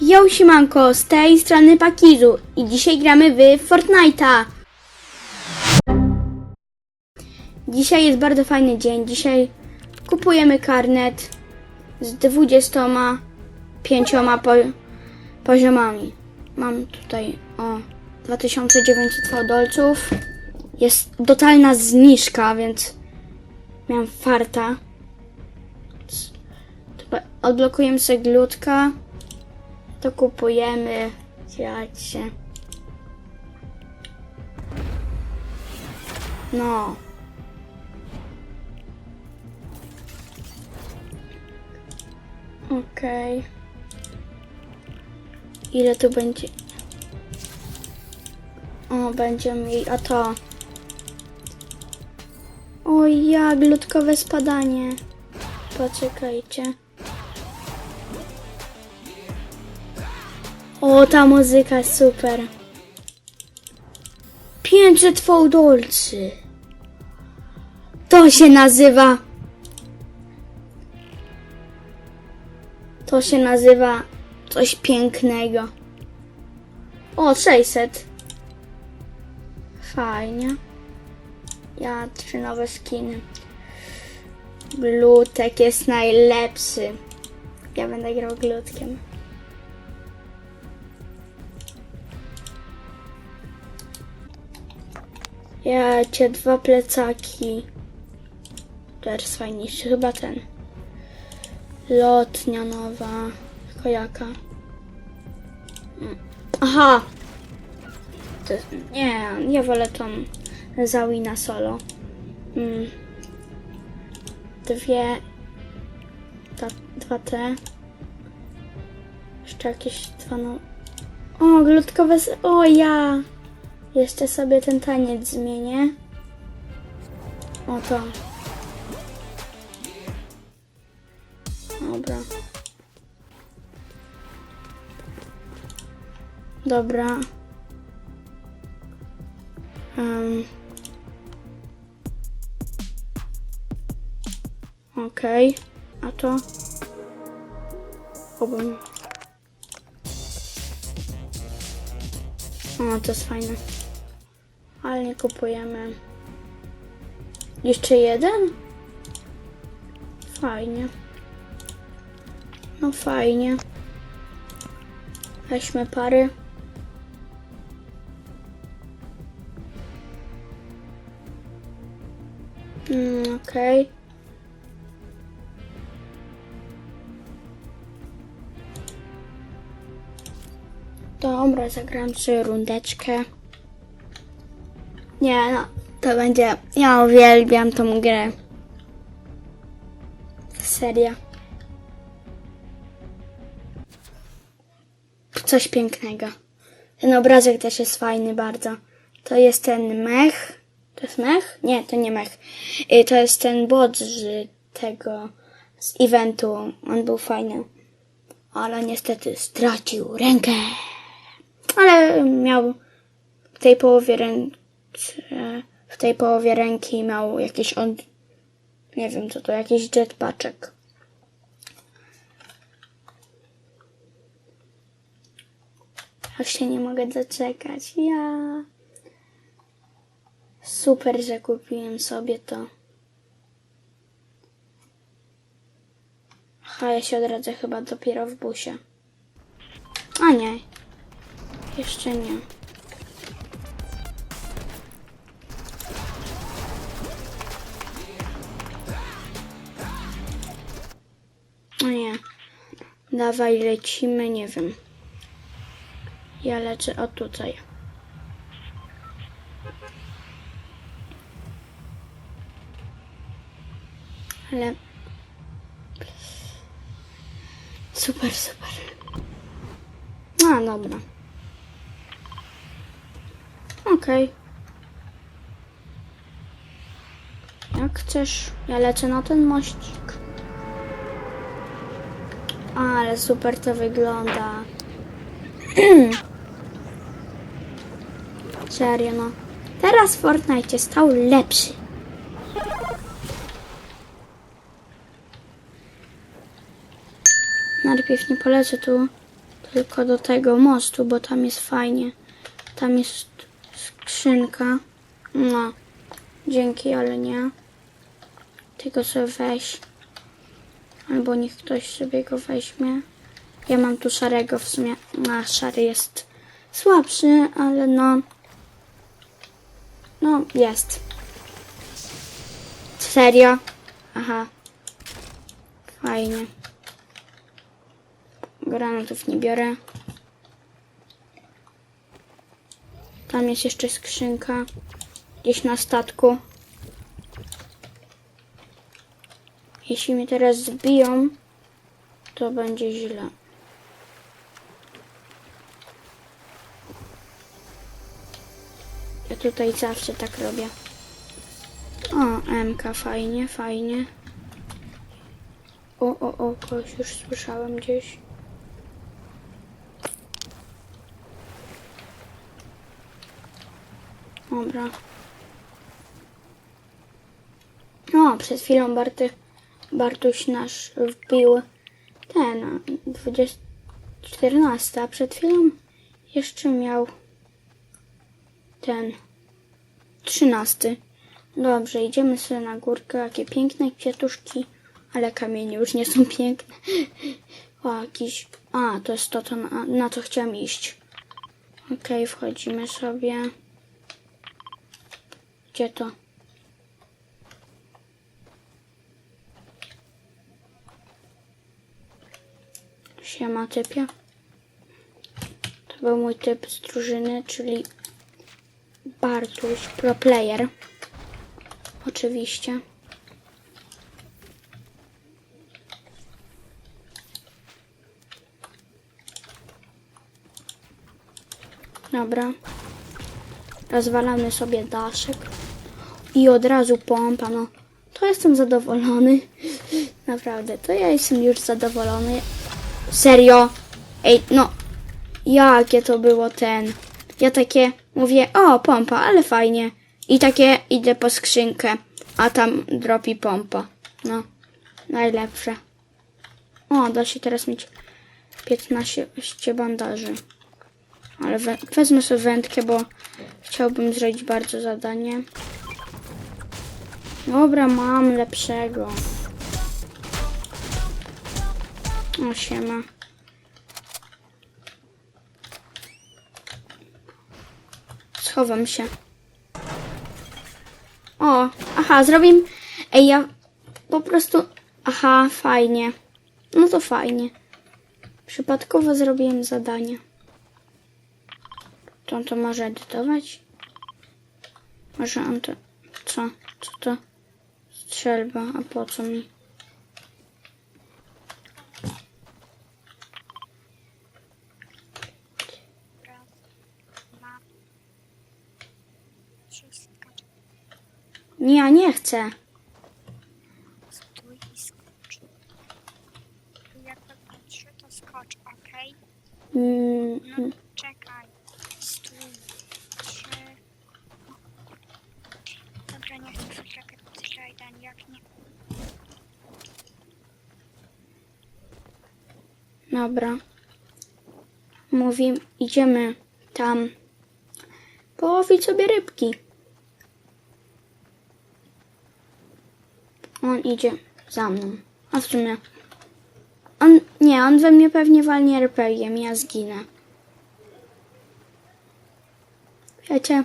Yo siemanko, z tej strony Pakizu i dzisiaj gramy w Fortnite'a. Dzisiaj jest bardzo fajny dzień. Dzisiaj kupujemy karnet z 25 po, poziomami. Mam tutaj o 2900 dolców. Jest totalna zniżka, więc miałem farta. Odblokujemy sobie glutka. To kupujemy. Się. No. Okej. Ile tu będzie? O, będzie mi. A to. O ja, glutkowe spadanie. Poczekajcie. O, ta muzyka super. 500 fałdolcy. To się nazywa. To się nazywa coś pięknego. O, 600. Fajnie. Ja trzy nowe skiny. Glutek jest najlepszy. Ja będę grał glutkiem. Ja cię dwa plecaki. Teraz fajniejszy, chyba ten. Lotnia nowa. Tylko jaka? Mm. Aha! To, nie, nie wolę tą Zawina solo. Mm. Dwie. Ta, dwa te. Jeszcze jakieś dwa no. O, glutkowe. O ja! Jeszcze sobie ten taniec zmienię. O to. Dobra. Dobra. Um. Okej. A to? Obym. O, to jest fajne. Kupujemy. Jeszcze jeden? Fajnie. No fajnie. Weźmy pary. Mm, Okej. Dobra, zagram sobie rundeczkę. Nie, no, to będzie. Ja uwielbiam tą grę. Seria. Coś pięknego. Ten obrazek też jest fajny bardzo. To jest ten mech. To jest mech? Nie, to nie mech. Y, To jest ten bot z tego, z eventu. On był fajny. Ale niestety stracił rękę. Ale miał w tej połowie ręki, w tej połowie ręki miał jakiś on, nie wiem co to, jakiś jetpaczek. Aż się nie mogę doczekać. Ja. Super, że kupiłem sobie to. Aha, ja się odradzę chyba dopiero w busie. A nie. Jeszcze nie. O nie. Dawaj, lecimy, nie wiem. Ja lecę o tutaj. Ale. Super, super. A, dobra. Okej. Jak chcesz, ja lecę na ten mościk. Ale super to wygląda. Serio, no. Teraz Fortnite stał lepszy. Najpierw nie polecę tu tylko do tego mostu, bo tam jest fajnie. Tam jest skrzynka. No, dzięki, ale nie. Tylko sobie weź. Albo niech ktoś sobie go weźmie. Ja mam tu szarego w sumie. A szary jest słabszy, ale no. No, jest. Serio? Aha. Fajnie. Granatów nie biorę. Tam jest jeszcze skrzynka. Gdzieś na statku. Jeśli mnie teraz zbiją, to będzie źle. Ja tutaj zawsze tak robię. O, MK, fajnie, fajnie. O, o, o, kogoś już słyszałem gdzieś. Dobra. O, przed chwilą Barty, Bartuś nasz wbił ten, 20, 14, a przed chwilą jeszcze miał ten 13. Dobrze, idziemy sobie na górkę. Jakie piękne kwiatuszki, ale kamienie już nie są piękne. O, jakiś... A, to jest to, to na, na co chciałam iść. Okej, wchodzimy sobie. Gdzie to? Siema typie. To był mój typ z drużyny, czyli Bartuś, pro player. Oczywiście. Dobra. Rozwalamy sobie daszek. I od razu pompa, no. To jestem zadowolony. Naprawdę, to ja jestem już zadowolony. Serio? Ej, no. Jakie to było ten. Ja takie mówię, o, pompa, ale fajnie. I takie idę po skrzynkę, a tam dropi pompa. No, najlepsze. O, da się teraz mieć 15 bandaży. Ale we, wezmę sobie wędkę, bo chciałbym zrobić bardzo zadanie. Dobra, mam lepszego. O, siema. Schowam się. O, aha, zrobimy... Ej, ja po prostu... Aha, fajnie. No to fajnie. Przypadkowo zrobiłem zadanie. To on to może edytować? Może on to... Co? Co to? Strzelba, a po co mi? Nie, chcę. Stój i skocz. Jak to trzy, to skocz, okej? Mm, No czekaj. Stój. Trzy. Dobra, nie chcę czekać Trajdan, jak nie. dobra. Mówi, idziemy tam połowić sobie rybki. On idzie za mną. A w sumie... On, nie, on we mnie pewnie walnie RPG-iem, ja zginę. Wiecie,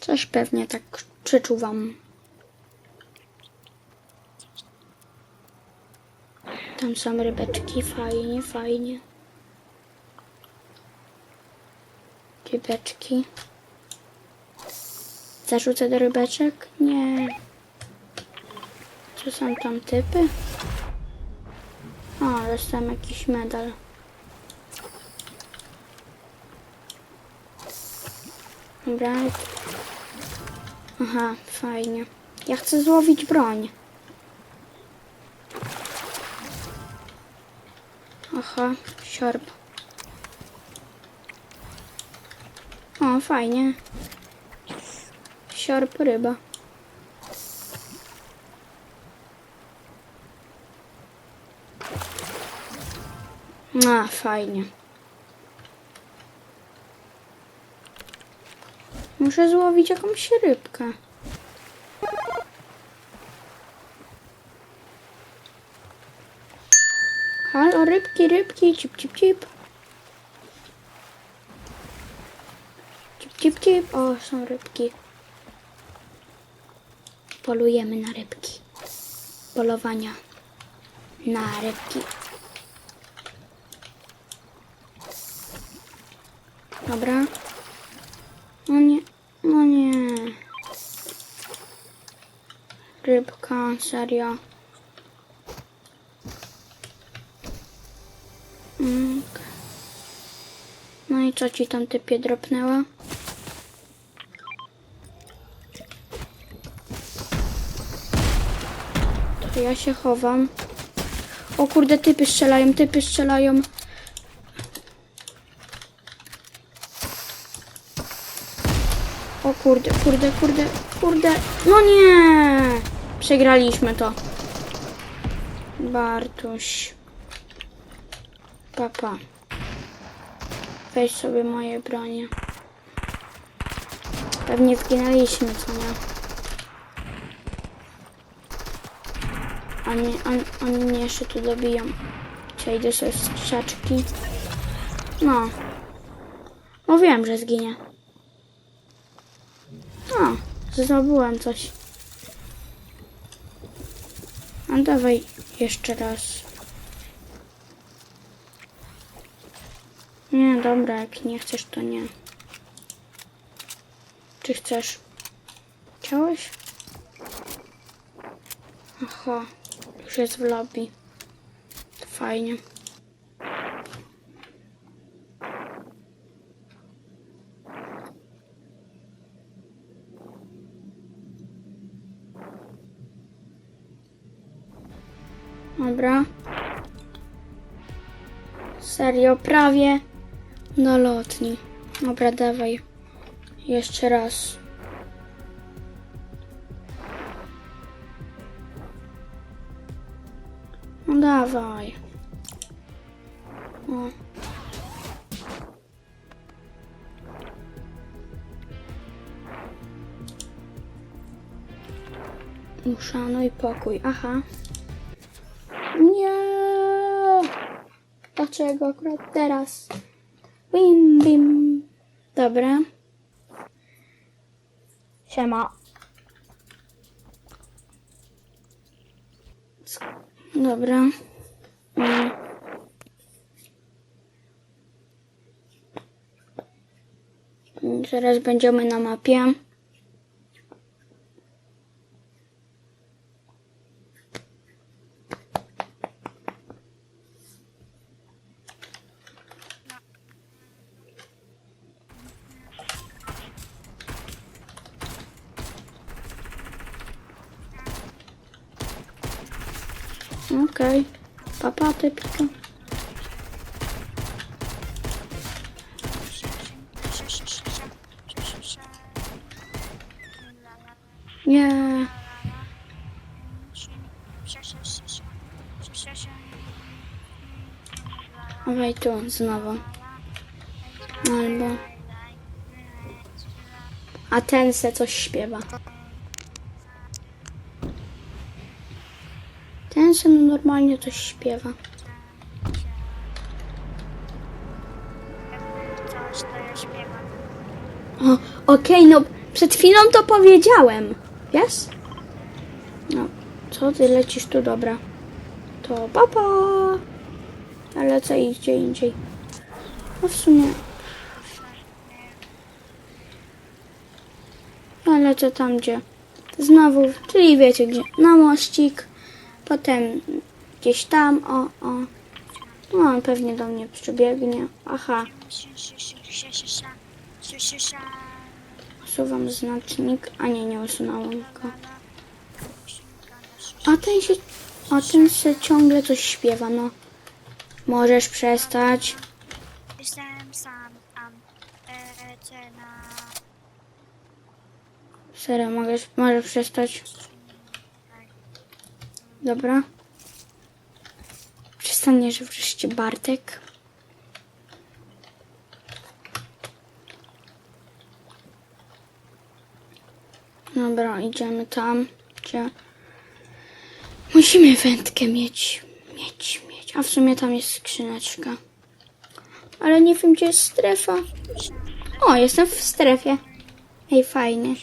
coś pewnie tak przeczuwam. Tam są rybeczki, fajnie, fajnie. Rybeczki. Zarzucę do rybeczek? Nie. Czy są tam typy? O, dostałem jakiś medal. Dobra. Aha, fajnie. Ja chcę złowić broń. Aha, siorb. O, fajnie. Siorb ryba. A, fajnie. Muszę złowić jakąś rybkę. Halo, rybki, rybki, cip, cip, cip. Cip, cip, cip. O, są rybki. Polujemy na rybki. Polowania na rybki. Dobra. No nie, no nie. Rybka, serio. Mm. No i co ci tam typie dropnęła? To ja się chowam. O kurde, typy strzelają, typy strzelają. Kurde, kurde, kurde, kurde. No nie! Przegraliśmy to. Bartuś. Papa. Weź sobie moje bronie. Pewnie zginęliśmy, co nie? Oni, on, oni mnie jeszcze tu dobiją. Przejdę sobie z krzaczki. No. Mówiłem, że zginie. O, zdobyłem coś. A dawaj jeszcze raz. Nie, dobra, jak nie chcesz, to nie. Czy chcesz? Chciałeś? Aha, już jest w lobby. To fajnie. Serio, prawie do lotni. Dobra, dawaj. Jeszcze raz. No dawaj. O. Uszanuj pokój. Aha. Dlaczego akurat teraz? Bim, bim. Dobra. Siema. Dobra. Mm. Zaraz będziemy na mapie. Okej. Papa, typka. Nie. Dawaj tu znowu. Albo. A ten se coś śpiewa. Ten se no normalnie coś śpiewa. O, okej, no przed chwilą to powiedziałem. Wiesz? No, co ty lecisz tu, dobra. To papa. Ale co i gdzie indziej. No w sumie. Ja lecę tam, gdzie znowu, czyli wiecie gdzie, na mościk, potem gdzieś tam, o, o. No, on pewnie do mnie przybiegnie. Aha, usuwam znacznik, a nie, nie usunąłem go. A ten się, a ten się ciągle coś śpiewa, no. Możesz przestać. Jestem sam, am, e, cena. Serio, możesz, możesz przestać. Dobra. Przestaniesz wreszcie, Bartek. Dobra, idziemy tam, gdzie musimy wędkę mieć, A w sumie tam jest skrzyneczka. Ale nie wiem, gdzie jest strefa. O, jestem w strefie. Ej, fajnie.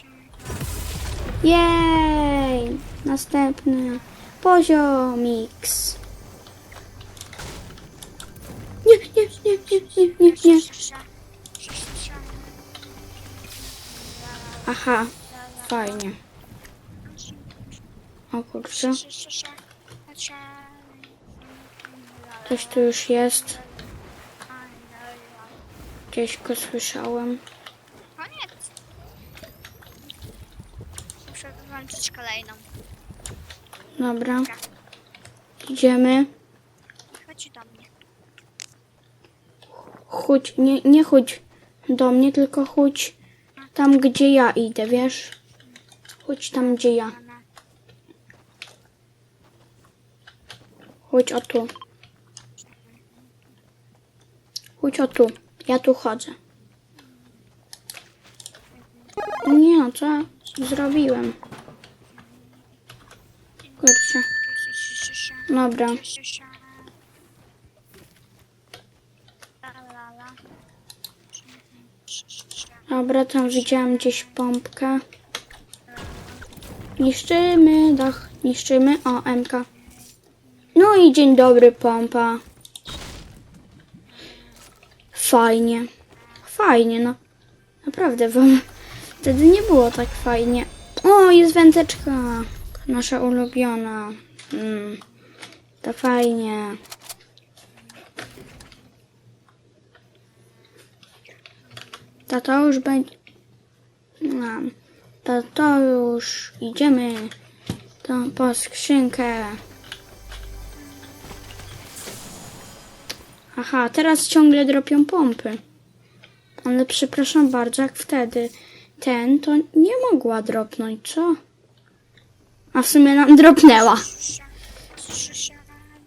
Jej! Następny poziom X. Nie, nie, nie, nie, nie, nie, nie. Aha, fajnie. O kurczę, ktoś tu już jest. Gdzieś go słyszałem. Koniec. Muszę wyłączyć kolejną. Dobra. Idziemy. Chodź do mnie. Chodź, nie, nie chodź do mnie, tylko chodź tam, gdzie ja idę, wiesz? Chodź tam, gdzie ja. Chodź o tu. Chodź o tu. Ja tu chodzę. Nie no, co zrobiłem? Kurczę. Dobra. Dobra, tam widziałem gdzieś pompkę. Niszczymy dach, niszczymy. O, MK. No i dzień dobry, pompa. Fajnie. Fajnie, no. Naprawdę, wam wtedy nie było tak fajnie. O, jest wędeczka. Nasza ulubiona. Mm, to fajnie. To już będzie. No, to już idziemy to po skrzynkę. Aha, teraz ciągle dropią pompy. Ale przepraszam bardzo, jak wtedy ten to nie mogła dropnąć, co? A w sumie nam dropnęła.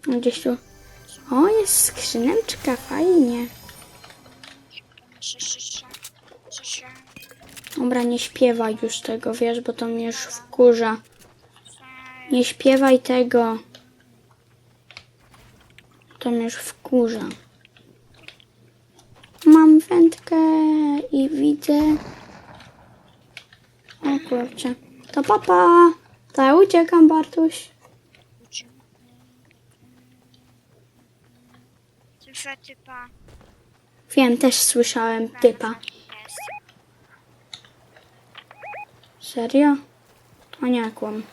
Gdzieś tu. O, jest skrzyneczka, fajnie. Dobra, nie śpiewaj już tego, wiesz, bo to mnie już wkurza. Nie śpiewaj tego. To już wkurza. Mam wędkę i widzę. O kurczę. To papa. To ja uciekam, Bartuś. Słyszę typa. Wiem, też słyszałem typa. Serio? To nie kłam.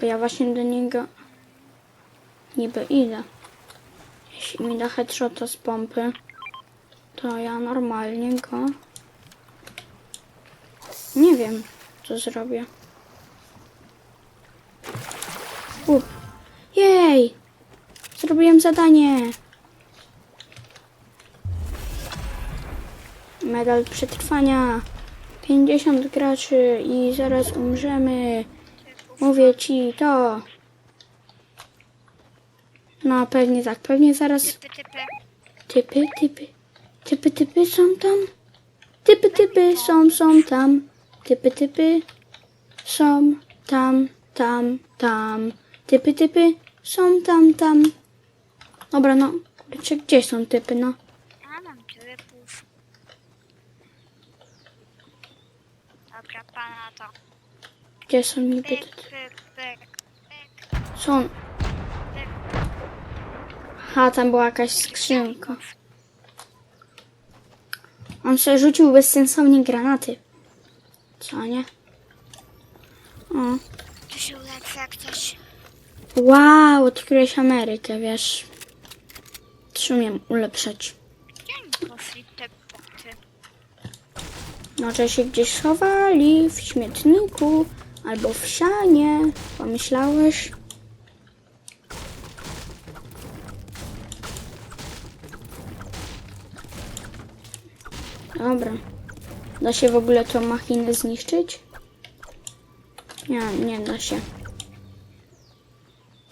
Bo ja właśnie do niego niby idę. Jeśli mi da headshota z pompy, to ja normalnie go... Nie wiem, co zrobię. Up. Jej! Zrobiłem zadanie! Medal przetrwania. 50 graczy i zaraz umrzemy. Mówię ci to. No pewnie tak, pewnie zaraz Typy, typy. typy, typy, typy, typy są tam. Typy, typy są, są tam. Typy, typy są tam, tam, tam. Typy, typy są tam, tam. Dobra, no, kurczę, gdzie są typy, no? A mam typów. Dobra, pana to. Gdzie są niby typy? Są. Aha, tam była jakaś skrzynka. On sobie rzucił bezsensownie granaty. Co nie? O. Tu się ulepszy jak coś. Wow, odkryłeś Amerykę, wiesz. Też umiem ulepszać. Gdzie poszli te boty? Może się gdzieś schowali w śmietniku albo w sianie. Pomyślałeś? Dobra. Da się w ogóle tą machinę zniszczyć? Nie, nie da się.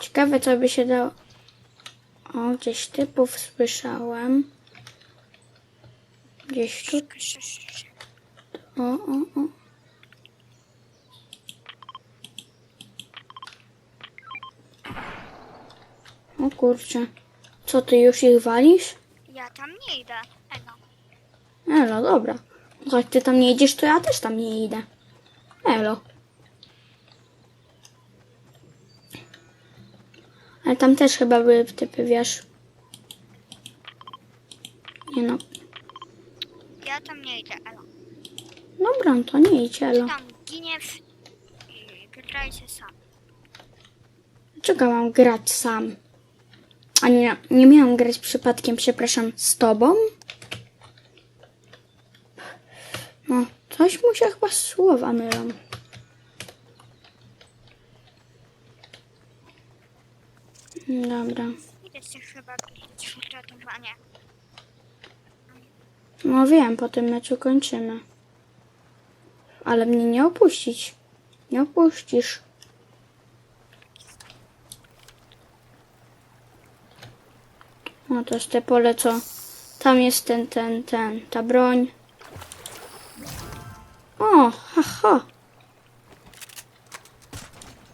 Ciekawe, co by się dało... O, gdzieś typów słyszałem. Gdzieś tu. O, o, o. O kurczę. Co, ty już ich walisz? Ja tam nie idę. Elo, dobra. No Jak ty tam nie idziesz, to ja też tam nie idę. Elo. Ale tam też chyba były typy, wiesz. Nie no. Ja tam nie idę, elo. Dobra, no to nie idź, elo. Tam giniesz i grajcie sam. Dlaczego mam grać sam? A nie, nie miałam grać przypadkiem, przepraszam, z tobą? No, coś mu się chyba słowa mylą. Dobra. Idę się chyba bić w ratowanie. No wiem, po tym meczu kończymy. Ale mnie nie opuścić. Nie opuścisz. No to jest te pole, co... Tam jest ten, ten, ten, ta broń. O, haha.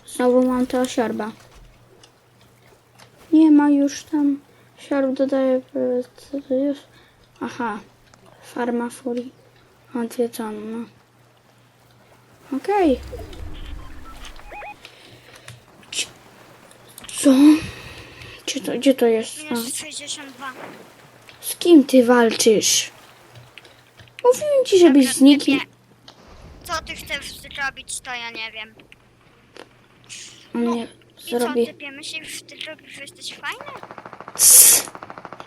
Znowu mam tego siorba. Nie ma już tam. Siorb dodaje... Co to jest? Aha. Farma Furii. Odwiedzony, no. Okej. Ci- Co? Gdzie to, gdzie to jest? A, Minus 62. z kim ty walczysz? Mówiłem ci, żebyś z nikim... Co ty chcesz zrobić, to ja nie wiem. On nie I co, zrobi... typie, myślisz, że ty robisz, że jesteś fajny? Cs.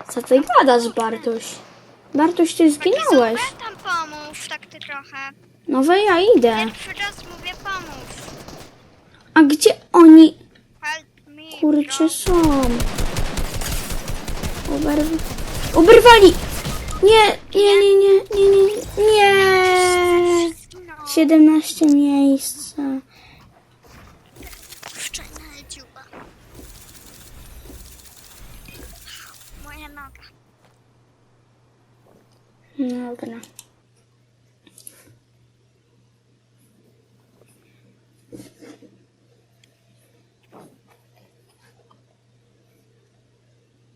Co ty gadasz, Bartuś? Bartuś, ty zginąłeś. Taki tam pomóż, tak ty trochę. No we ja idę. Pierwszy raz mówię pomóż. A gdzie oni, Help me, kurczę, bro. są? Oberw... Oberwali! Nie, nie, nie, nie, nie, nie, nie. No, 17 miejsca. szczelna dziuba. Moja noga. Dobra.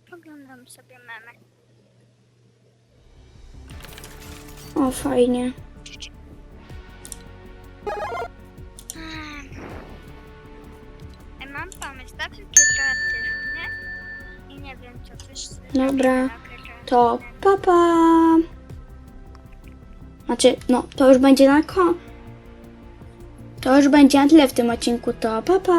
Poglądam sobie memy. O, fajnie. Dobra. To papa. Znaczy, no, to już będzie na ko. To już będzie na tyle w tym odcinku. To papa.